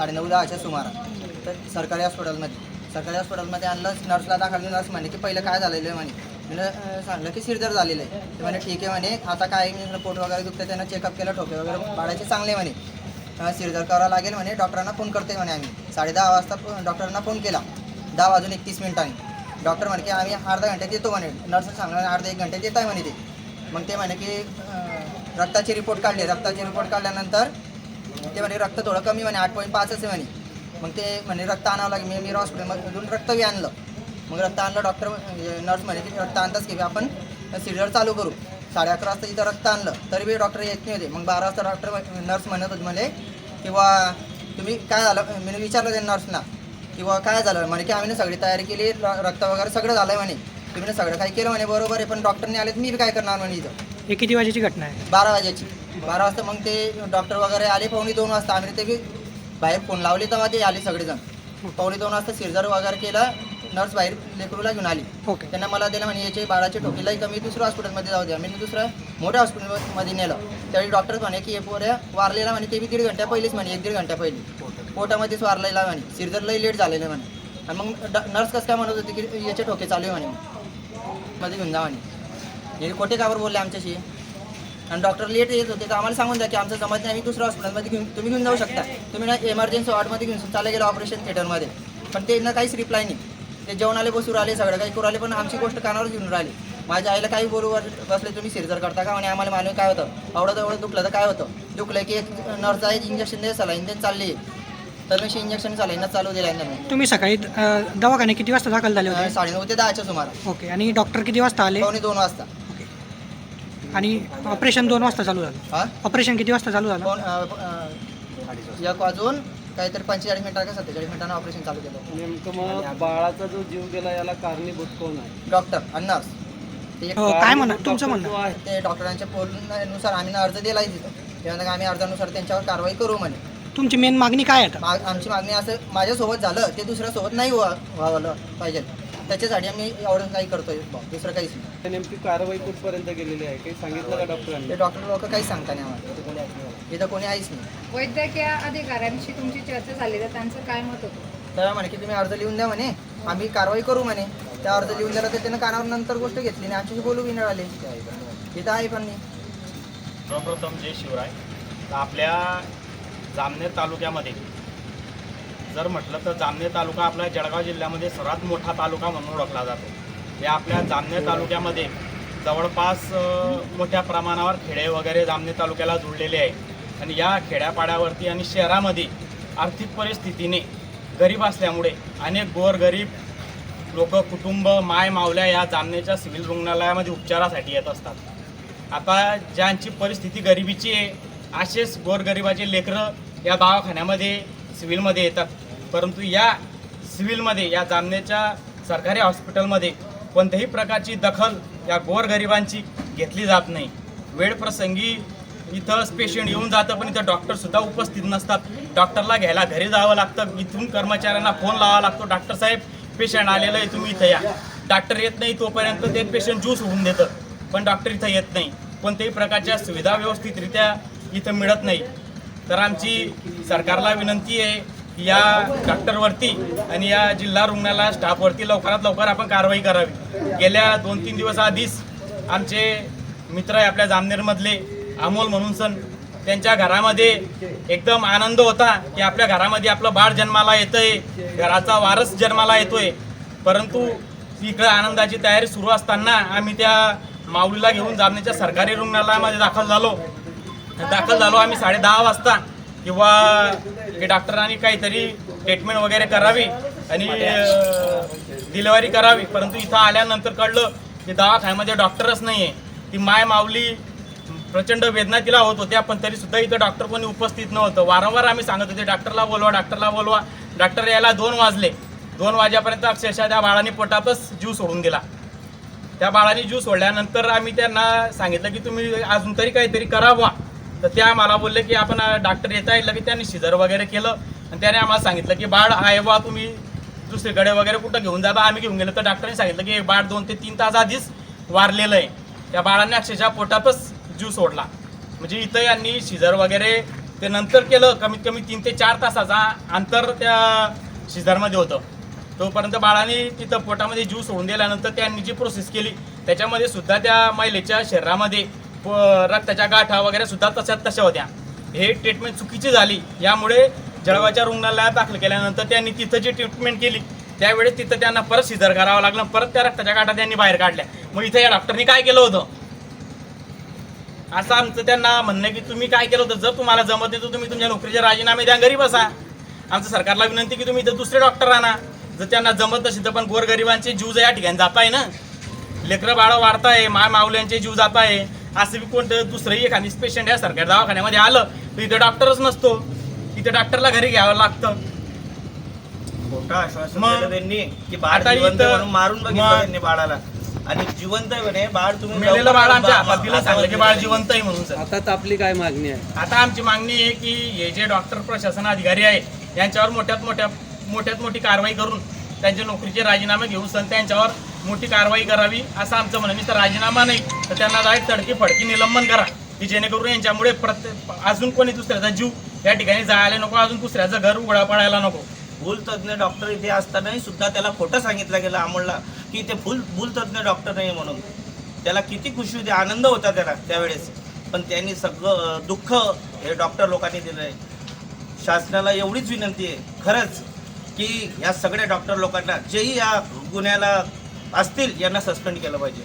साडेनऊ दहाच्या सुमारास तर सरकारी हॉस्पिटलमध्ये सरकारी हॉस्पिटलमध्ये आणलं नर्सला दाखल नर्स म्हणे की पहिलं काय झालेलं आहे म्हणे. मी सांगलं की सिरदर झालेलं आहे. ते म्हणे ठीक आहे म्हणे आता काय मी पोट वगैरे दुखतं त्यांना चेकअप केलं ठोके वगैरे पाडायचे चांगले म्हणे. सिरदर करावं लागेल म्हणे डॉक्टरांना फोन करते म्हणे आम्ही. साडे दहा वाजता डॉक्टरांना फोन केला. दहा वाजून एकतीस मिनिटांनी. डॉक्टर म्हणे की आम्ही अर्धा घंट्यात येतो म्हणे. नर्स सांगणार अर्धा एक घंट्यात येत आहे म्हणे ते. मग ते म्हणे की रक्ताची रक्ताचे रिपोर्ट काढले. रक्ताचे रिपोर्ट काढल्यानंतर ते म्हणे रक्त थोडं कमी म्हणे आठ पॉईंट पाचच आहे म्हणे. मग ते म्हणे रक्त आणावं लागेल. मी मी हॉस्पिटलमधून रक्त बी आणलं. मग रक्त आणलं डॉक्टर नर्स म्हणे की रक्त आणताच की आपण सिरियर चालू करू. साडे अकरा वाजता इथं रक्त आणलं. तरी बी डॉक्टर येत नाही होते. मग बारा वाजता डॉक्टर नर्स म्हणत होते म्हणे किंवा तुम्ही काय झालं? मी विचारलं त्या नर्सना किंवा काय झालं? म्हणे की आम्ही सगळी तयारी केली रक्त वगैरे सगळं झालं म्हणे. तुम्ही सगळं काही केलं म्हणे बरोबर आहे पण डॉक्टरने आले तर मी काय करणार म्हणे इथं? हे किती वाजेची घटना आहे? बारा वाजायची बारा वाजता मग ते डॉक्टर वगैरे आले पावणे दोन वाजता. आम्ही ते बाहेर फोन लावले तेव्हा ते आले सगळेजण. पावणे दोन वाजता सिरजर वगैरे केला नर्स बाहेर लेकरूला घेऊन आली. ओके. त्यांना मला दिलं म्हणे याचे बाळाचे ठोकीलाही कमी दुसऱ्या हॉस्पिटलमध्ये जाऊ द्या. मी दुसऱ्या मोठ्या हॉस्पिटलमध्ये नेलं. त्यावेळी डॉक्टर म्हणे की हे पोऱ्या वारलेला म्हणे ते बी दीड घंट्या पहिलेच म्हणे एक दीड घंट्या पहिली. पोटामध्येच वारलेला म्हणे सिरजर लई लेट झालेलं आहे म्हणे. आणि मग नर्स कसं काय म्हणत होती की याचे ठोके चालू आहे म्हणे मध्ये घेऊन जा म्हणे. हे कोठे कावर बोलले आमच्याशी? आणि डॉक्टर लेट येत होते तर आम्हाला सांगून द्या की आमचं जमत नाही आम्ही दुसऱ्या हॉस्पिटलमध्ये घेऊन तुम्ही घेऊन जाऊ शकता. तुम्ही ना एमर्जन्सी वॉर्डमध्ये घेऊन चालले गेलो ऑपरेशन थिएटरमध्ये पण ते ना काहीच रिप्लाय नाही. ते जेवणाले बसून राहिले सगळं काही करू राहिले पण आमची गोष्ट कानावर घेऊन राहिली. माझ्या आईला काही बोलू बसले तुम्ही सिरजर करता का? आणि आम्हाला मानवी काय होतं? एवढं एवढं दुखलं तर काय होतं? दुखलं की एक नर्स आहे इंजेक्शन दे सला इंजेक्शन चालली. तर मी इंजेक्शन चालू चालू दिलं यांना तुम्ही सकाळी दवाखाने किती वाजता दाखल झाले होते? साडेनऊ ते दहाच्या सुमारास. ओके आणि डॉक्टर किती वाजता आले? दोन वाजता. आणि ऑपरेशन दोन वाजता चालू झालं. हां? ऑपरेशन किती वाजता चालू झालं? दोन अं, अं, एक वाजून काहीतरी पंचेचाळीस मिनिटा का सत्तेचाळीस मिनिटांना ऑपरेशन चालू केलं. नेमकं मग बाळाचा जो जीव गेला याला कारणीभूत कोण आहे? डॉक्टर आणि नर्स. ते एक- हो काय म्हणा तुमचं डॉक्टर म्हणणं. आहे. ते डॉक्टरांच्या बोलण्यानुसार आम्ही ना अर्ज दिला आहे तिथं. त्यानंतर आम्ही अर्जानुसार त्यांच्यावर कारवाई करू म्हणे. तुमची मेन मागणी काय आहे आता? मा- आमची मागणी असं माझ्यासोबत झालं ते दुसऱ्यासोबत नाही व्हा व्हावं पाहिजे. त्याच्यासाठी आम्ही एवढं काही करतोय. दुसरं काहीच नाही. नेमकी कारवाई कुठपर्यंत गेलेली आहे? काही सांगितलं का डॉक्टरांनी ते डॉक्टर लोक काहीच सांगता नाही आम्हाला. इथं कोणी ऐकलं नाही. इथं कोणी आहेच नाही. वैद्यकीय अधिकाऱ्यांशी तुमची चर्चा झाली तर त्यांचं काय मत होतं? तर म्हणे की तुम्ही अर्ज लिहून द्या म्हणे. आम्ही कारवाई करू म्हणे. त्या अर्ज लिहून दिला तर त्यानं कानावर नंतर गोष्ट घेतली नाही. आमच्याशी बोलू बी नाही आले इथं आहे पण नाही सर्वप्रथम जय शिवराय. आपल्या जामनेर तालुक्यामध्ये जर म्हटलं तर जामनेर तालुका आपल्या जळगाव जिल्ह्यामध्ये सर्वात मोठा तालुका म्हणून ओळखला जातो. या आपल्या जामनेर तालुक्यामध्ये जवळपास मोठ्या प्रमाणावर खेडे वगैरे जामनेर तालुक्याला जुळलेले आहे आणि या खेड्यापाड्यावरती आणि शहरामध्ये आर्थिक परिस्थितीने गरीब असल्यामुळे अनेक गोरगरीब लोक कुटुंब माय मावल्या या जामनेच्या सिव्हिल रुग्णालयामध्ये उपचारासाठी येत असतात. आता ज्यांची परिस्थिती गरिबीची आहे असेच गोरगरिबाचे लेकरं या दवाखान्यामध्ये सिव्हिलमध्ये येतात. परंतु या सिव्हिलमध्ये या जामनेच्या सरकारी हॉस्पिटलमध्ये कोणत्याही प्रकारची दखल या गोरगरिबांची घेतली जात नाही. वेळ प्रसंगी पेशंट येऊन जातं पण इथं डॉक्टरसुद्धा उपस्थित नसतात. डॉक्टरला घ्यायला घरी जावं लागतं इथून कर्मचाऱ्यांना फोन लावावा लागतो. डॉक्टर साहेब पेशंट आलेलं आहे तुम्ही इथं या. डॉक्टर येत नाही तोपर्यंत ते पेशंट ज्यूस होऊन देतं. पण डॉक्टर इथं येत नाही. कोणत्याही प्रकारच्या सुविधा व्यवस्थितरित्या इथं मिळत नाही. तर आमची सरकारला विनंती आहे की या डॉक्टरवरती आणि या जिल्हा रुग्णालया स्टाफवरती लवकरात लवकर आपण कारवाई करावी. गेल्या दोन तीन दिवस आधीच आमचे मित्र आहे आपल्या जामनेरमधले अमोल म्हणून सण त्यांच्या घरामध्ये एकदम आनंद होता की आपल्या घरामध्ये आपलं बाळ जन्माला येतंय घराचा वारस जन्माला येतोय. परंतु तिकडं आनंदाची तयारी सुरू असताना आम्ही त्या माऊलीला घेऊन जामनेच्या सरकारी रुग्णालयामध्ये दाखल झालो. दाखल झालो आम्ही साडे दहा वाजता. किंवा हे डॉक्टरांनी काहीतरी ट्रीटमेंट वगैरे करावी आणि डिलिव्हरी करावी. परंतु इथं आल्यानंतर कळलं की दवाखान्यामध्ये डॉक्टरच नाही आहे ती माय माऊली प्रचंड वेदना तिला होत होत्या पण तरी सुद्धा इथं डॉक्टर कोणी उपस्थित नव्हतं. वारंवार आम्ही सांगत होते डॉक्टरला बोलवा डॉक्टरला बोलवा. डॉक्टर यायला दोन वाजले. दोन वाजेपर्यंत अक्षरशः त्या बाळाने पोटातच जीव सोडून दिला. त्या बाळाने जीव सोडल्यानंतर आम्ही त्यांना सांगितलं की तुम्ही अजून तरी काहीतरी करावा. तर त्या मला बोलले की आपण डॉक्टर येता येईल की त्यांनी शिजर वगैरे केलं. आणि त्याने आम्हाला सांगितलं की बाळ आहे बा तुम्ही दुसरीकडे वगैरे कुठं घेऊन जाता आम्ही घेऊन गेलो तर डॉक्टरने सांगितलं की बाळ दोन ते तीन तास आधीच वारलेलं आहे. त्या बाळाने अक्षरशः पोटातच जीव सोडला. म्हणजे इथं यांनी शिजर वगैरे ते नंतर केलं कमीत कमी तीन ते चार तासाचा अंतर त्या शिजरमध्ये होतं. तोपर्यंत बाळाने तिथं पोटामध्ये जीव सोडून दिल्यानंतर त्यांनी जी प्रोसेस केली त्याच्यामध्ये सुद्धा त्या महिलेच्या शरीरामध्ये रक्ताच्या गाठा वगैरे सुद्धा तशा तशा होत्या. हे ट्रीटमेंट चुकीची झाली. यामुळे जळगावच्या रुग्णालयात दाखल केल्यानंतर त्यांनी तिथं जी ट्रीटमेंट केली त्यावेळेस तिथं त्यांना परत सिझर करावं लागलं. परत त्या रक्ताच्या गाठा त्यांनी बाहेर काढल्या. मग इथं या डॉक्टरनी काय केलं होतं? असं आमचं त्यांना म्हणणं की तुम्ही काय केलं होतं? जर तुम्हाला जमत नाही तर तुम्ही तुमच्या नोकरीचे राजीनामे द्या घरी बसा. आमचं सरकारला विनंती की तुम्ही इथं दुसरे डॉक्टर आणा जर त्यांना जमत नसेल तर पण गोरगरिबांचे जीव जर या ठिकाणी जात आहे ना. लेकरं बाळं वाढताय माय माऊल्यांचे जीव जात आहे असं बी कोणतं दुसरंही एखादी पेशंट या सरकारी दवाखान्यामध्ये आलं तर इथं डॉक्टरच नसतो. इथं डॉक्टरला घरी घ्यावं लागतं. खोटं आश्वासन मग- दिलं त्यांनी की बाळ आता जिवंत इथं- म्हणून मारून बघितलं मग- त्यांनी बाळाला. आणि जिवंत आहे म्हणे बाळ तुम्ही मेलेलं बाळ आमच्या बा- हातात दिलं सांगलं की बाळ जिवंत आहे म्हणून सर. आता आपली काय मागणी आहे? आता आमची मागणी आहे की हे जे डॉक्टर प्रशासन अधिकारी आहे यांच्यावर मोठ्यात मोठ्या मोठ्यात मोठी कारवाई करून त्यांचे नोकरीचे राजीनामे घेऊन सण त्यांच्यावर मोठी कारवाई करावी असं आमचं म्हणणं मी तर राजीनामा नाही तर त्यांना डायरेक्ट तडकी फडकी निलंबन करा की जेणेकरून यांच्यामुळे प्रत्येक अजून कोणी दुसऱ्याचा जीव या ठिकाणी जायला नको अजून दुसऱ्याचं घर उघडा पडायला नको. भूलतज्ञ डॉक्टर इथे असतानाही सुद्धा त्याला खोटं सांगितलं गेलं अमोलला की इथे भूल भूलतज्ञ डॉक्टर नाही म्हणून. त्याला किती खुशी होती आनंद होता त्याला त्यावेळेस. पण त्यांनी सगळं दुःख हे डॉक्टर लोकांनी दिलं आहे. शासनाला एवढीच विनंती आहे खरंच की या सगळ्या डॉक्टर लोकांना जेही या गुन्ह्याला असतील यांना सस्पेंड केलं पाहिजे.